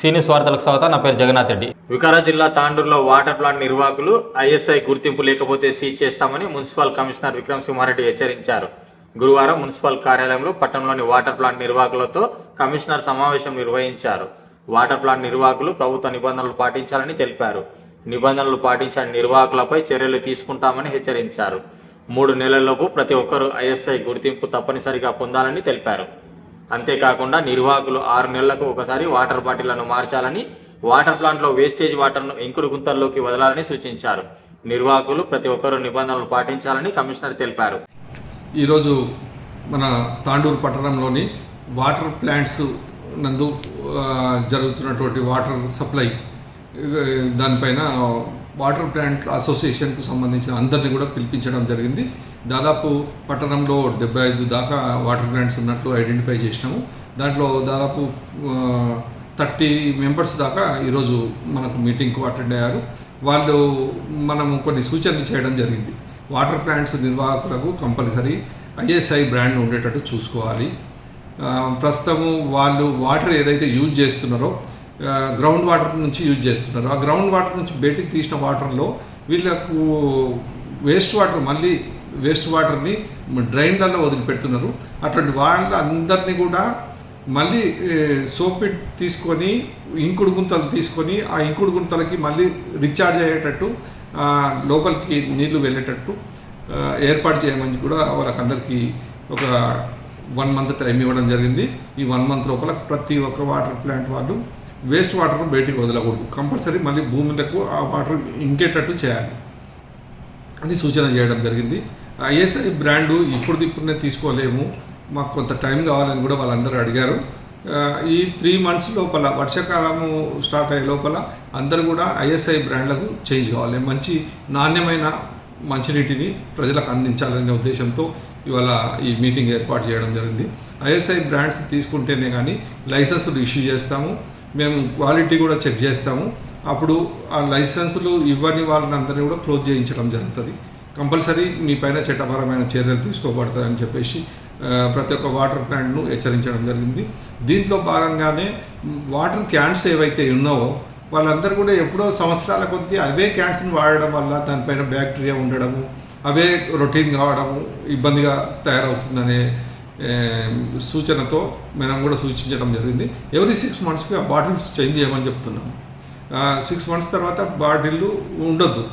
సీనియస్ వార్తలకు స్వాగతం నా పేరు జగన్నాథ్ రెడ్డి. వికారా జిల్లా తాండూరులో వాటర్ ప్లాంట్ నిర్వాహకులు ఐఎస్ఐ గుర్తింపు లేకపోతే సీజ్ చేస్తామని మున్సిపల్ కమిషనర్ విక్రమ్ సింహారెడ్డి హెచ్చరించారు. గురువారం మున్సిపల్ కార్యాలయంలో పట్టణంలోని వాటర్ ప్లాంట్ నిర్వాహకులతో కమిషనర్ సమావేశం నిర్వహించారు. వాటర్ ప్లాంట్ నిర్వాహకులు ప్రభుత్వ నిబంధనలు పాటించాలని తెలిపారు. నిబంధనలు పాటించని నిర్వాహకులపై చర్యలు తీసుకుంటామని హెచ్చరించారు. మూడు నెలల్లోపు ప్రతి ఒక్కరూ ఐఎస్ఐ గుర్తింపు తప్పనిసరిగా పొందాలని తెలిపారు. అంతేకాకుండా నిర్వాహకులు ఆరు నెలలకు ఒకసారి వాటర్ బాటిళ్ళను మార్చాలని వాటర్ ప్లాంట్లో వేస్టేజ్ వాటర్ను ఇంకుడు గుంతల్లోకి వదలాలని సూచించారు. నిర్వాహకులు ప్రతి ఒక్కరూ నిబంధనలు పాటించాలని కమిషనర్ తెలిపారు. ఈరోజు మన తాండూరు పట్టణంలోని వాటర్ ప్లాంట్స్ నందు జరుగుతున్నటువంటి వాటర్ సప్లై దానిపైన వాటర్ ప్లాంట్ అసోసియేషన్కు సంబంధించిన అందరినీ కూడా పిలిపించడం జరిగింది. దాదాపు పట్టణంలో డెబ్బై ఐదు దాకా వాటర్ ప్లాంట్స్ ఉన్నట్లు ఐడెంటిఫై చేసినాము. దాంట్లో దాదాపు థర్టీ మెంబర్స్ దాకా ఈరోజు మనకు మీటింగ్కు అటెండ్ అయ్యారు. వాళ్ళు మనము కొన్ని సూచనలు చేయడం జరిగింది. వాటర్ ప్లాంట్స్ నిర్వాహకులకు కంపల్సరీ ఐఎస్ఐ బ్రాండ్ ఉండేటట్టు చూసుకోవాలి. ప్రస్తుతము వాళ్ళు వాటర్ ఏదైతే యూజ్ చేస్తున్నారో గ్రౌండ్ వాటర్ నుంచి యూజ్ చేస్తున్నారు. ఆ గ్రౌండ్ వాటర్ నుంచి బయటికి తీసిన వాటర్లో వీళ్ళకు వేస్ట్ వాటర్ మళ్ళీ వేస్ట్ వాటర్ని డ్రైన్లలో వదిలిపెడుతున్నారు. అటువంటి వాళ్ళందరినీ కూడా మళ్ళీ సోపిట్ తీసుకొని ఇంకుడు గుంతలు తీసుకొని ఆ ఇంకుడు గుంతలకి మళ్ళీ రీఛార్జ్ అయ్యేటట్టు లోపలికి నీళ్ళు వెళ్ళేటట్టు ఏర్పాటు చేయమని కూడా వాళ్ళకందరికీ ఒక వన్ మంత్ టైం ఇవ్వడం జరిగింది. ఈ వన్ మంత్ లోపల ప్రతి ఒక్క వాటర్ ప్లాంట్ వాళ్ళు వేస్ట్ వాటర్ బయటికి వదలకూడదు. కంపల్సరీ మళ్ళీ భూమిలకు ఆ వాటర్ ఇంకేటట్టు చేయాలి. అని సూచన చేయడం జరిగింది. ఐఎస్ఐ బ్రాండు ఇప్పుడు ఇప్పుడునే తీసుకోలేము. మాకు కొంత టైం కావాలని కూడా వాళ్ళందరూ అడిగారు. ఈ త్రీ మంత్స్ లోపల వర్షాకాలము స్టార్ట్ అయ్యే లోపల అందరూ కూడా ఐఎస్ఐ బ్రాండ్లకు చేంజ్ కావాలి. మంచి నాణ్యమైన మంచినీటిని ప్రజలకు అందించాలనే ఉద్దేశంతో ఇవాళ ఈ మీటింగ్ ఏర్పాటు చేయడం జరిగింది. ఐఎస్ఐ బ్రాండ్స్ తీసుకుంటేనే కానీ లైసెన్సులు ఇష్యూ చేస్తాము. మేము క్వాలిటీ కూడా చెక్ చేస్తాము. అప్పుడు ఆ లైసెన్సులు ఇవ్వని వాళ్ళని అందరినీ కూడా క్లోజ్ చేయించడం జరుగుతుంది. కంపల్సరీ మీ పైన చట్టపరమైన చర్యలు తీసుకోబడతాయని చెప్పేసి ప్రతి ఒక్క వాటర్ ప్లాంట్ను హెచ్చరించడం జరిగింది. దీంట్లో భాగంగానే వాటర్ క్యాన్స్ ఏవైతే ఉన్నావో వాళ్ళందరూ కూడా ఎప్పుడో సంవత్సరాల కొద్దీ అవే క్యాన్స్ని వాడడం వల్ల దానిపైన బ్యాక్టీరియా ఉండడము అవే రొటీన్ కావడము ఇబ్బందిగా తయారవుతుందనే సూచనతో మనం కూడా సూచించడం జరిగింది. ఎవ్రీ సిక్స్ మంత్స్కి ఆ బాటిల్స్ చేంజ్ చేయమని చెప్తున్నాము సిక్స్ మంత్స్ తర్వాత బాటిల్ ఉండొద్దు.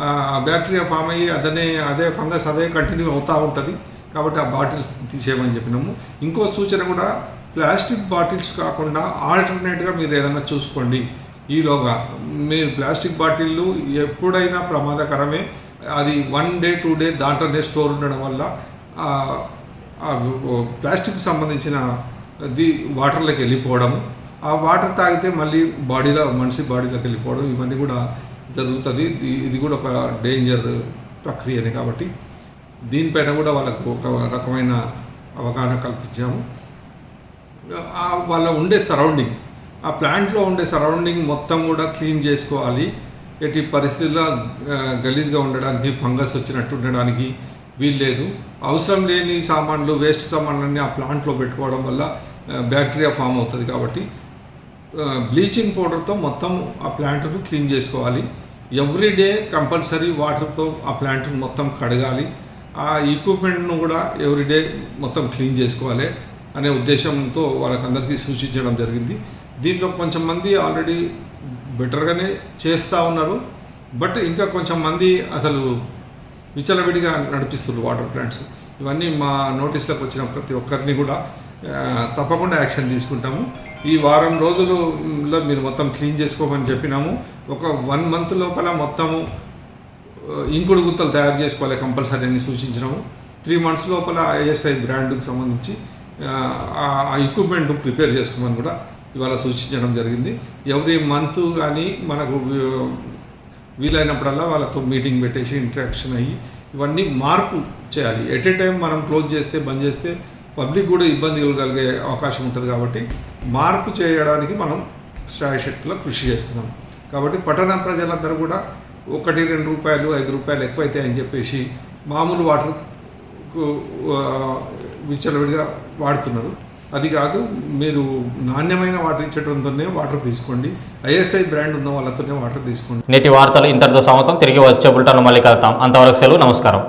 ఆ బ్యాక్టీరియా ఫామ్ అయ్యి అదనే అదే ఫంగస్ అదే కంటిన్యూ అవుతూ ఉంటుంది. కాబట్టి ఆ బాటిల్స్ తీసేయమని చెప్పినాము. ఇంకో సూచన కూడా ప్లాస్టిక్ బాటిల్స్ కాకుండా ఆల్టర్నేట్గా మీరు ఏదైనా చూసుకోండి. ఈలోగా మీరు ప్లాస్టిక్ బాటిళ్ళు ఎప్పుడైనా ప్రమాదకరమే. అది వన్ డే టూ డే దాంట్లోనే స్టోర్ ఉండడం వల్ల ప్లాస్టిక్ సంబంధించిన ది వాటర్లోకి వెళ్ళిపోవడము ఆ వాటర్ తాగితే మళ్ళీ బాడీలో మనిషి బాడీలోకి వెళ్ళిపోవడం ఇవన్నీ కూడా జరుగుతుంది. ఇది- కూడా ఒక డేంజర్ ప్రక్రియనే కాబట్టి దీనిపైన కూడా వాళ్ళకు ఒక రకమైన అవగాహన కల్పించాము. వాళ్ళ ఉండే సరౌండింగ్ ఆ ప్లాంట్లో ఉండే సరౌండింగ్ మొత్తం కూడా క్లీన్ చేసుకోవాలి. ఎట్టి పరిస్థితుల్లో గలీజ్గా ఉండడానికి ఫంగస్ వచ్చినట్టు ఉండడానికి వీల్లేదు అవసరం లేని సామాన్లు వేస్ట్ సామాన్లన్నీ ఆ ప్లాంట్లో పెట్టుకోవడం వల్ల బ్యాక్టీరియా ఫామ్ అవుతుంది కాబట్టి బ్లీచింగ్ పౌడర్తో మొత్తం ఆ ప్లాంట్ను క్లీన్ చేసుకోవాలి. ఎవ్రీ డే కంపల్సరీ వాటర్తో ఆ ప్లాంట్ను మొత్తం కడగాలి. ఆ ఎక్విప్మెంట్ను కూడా ఎవ్రీడే మొత్తం క్లీన్ చేసుకోవాలి అనే ఉద్దేశంతో వాళ్ళకందరికీ సూచించడం జరిగింది. దీంట్లో కొంచెం మంది ఆల్రెడీ బెటర్గానే చేస్తూ ఉన్నారు. బట్ ఇంకా కొంచెం మంది అసలు విచలవిడిగా నడిపిస్తున్నారు వాటర్ ప్లాంట్స్. ఇవన్నీ మా నోటీస్లోకి వచ్చిన ప్రతి ఒక్కరిని కూడా తప్పకుండా యాక్షన్ తీసుకుంటాము. ఈ వారం రోజులలో మీరు మొత్తం క్లీన్ చేసుకోమని చెప్పినాము. ఒక వన్ మంత్ లోపల మొత్తము ఇంకుడు గుత్తలు తయారు చేసుకోవాలి కంపల్సరీ అని సూచించినాము. త్రీ మంత్స్ లోపల ఐఎస్ఐ బ్రాండ్కి సంబంధించి ఆ, ఎక్విప్మెంట్ ప్రిపేర్ చేసుకోమని కూడా ఇవాళ సూచించడం జరిగింది. ఎవ్రీ మంత్ కానీ మనకు వీలైనప్పుడల్లా వాళ్ళతో మీటింగ్ పెట్టేసి ఇంటరాక్షన్ అయ్యి ఇవన్నీ మార్పు చేయాలి. ఎట్ ఏ టైం మనం క్లోజ్ చేస్తే బంద్ చేస్తే పబ్లిక్ కూడా ఇబ్బంది కలిగే అవకాశం ఉంటుంది కాబట్టి మార్పు చేయడానికి మనం శాయశక్తిలో కృషి చేస్తున్నాం. కాబట్టి పట్టణ ప్రజలందరూ కూడా ఒకటి రెండు రూపాయలు ఐదు రూపాయలు ఎక్కువైతాయని అని చెప్పేసి మామూలు వాటర్ విచ్చలవిడిగా వాడుతున్నారు. అది కాదు మీరు నాణ్యమైన వాటర్ ఇచ్చేటంతోనే వాటర్ తీసుకోండి. ఐఎస్ఐ బ్రాండ్ ఉన్న వాళ్ళతోనే వాటర్ తీసుకోండి. నేటి వార్తలు ఇంతటితో సమతం తిరిగి వచ్చే బుల్టాను మళ్ళీ కలుతాం అంతవరకు సెలవు నమస్కారం.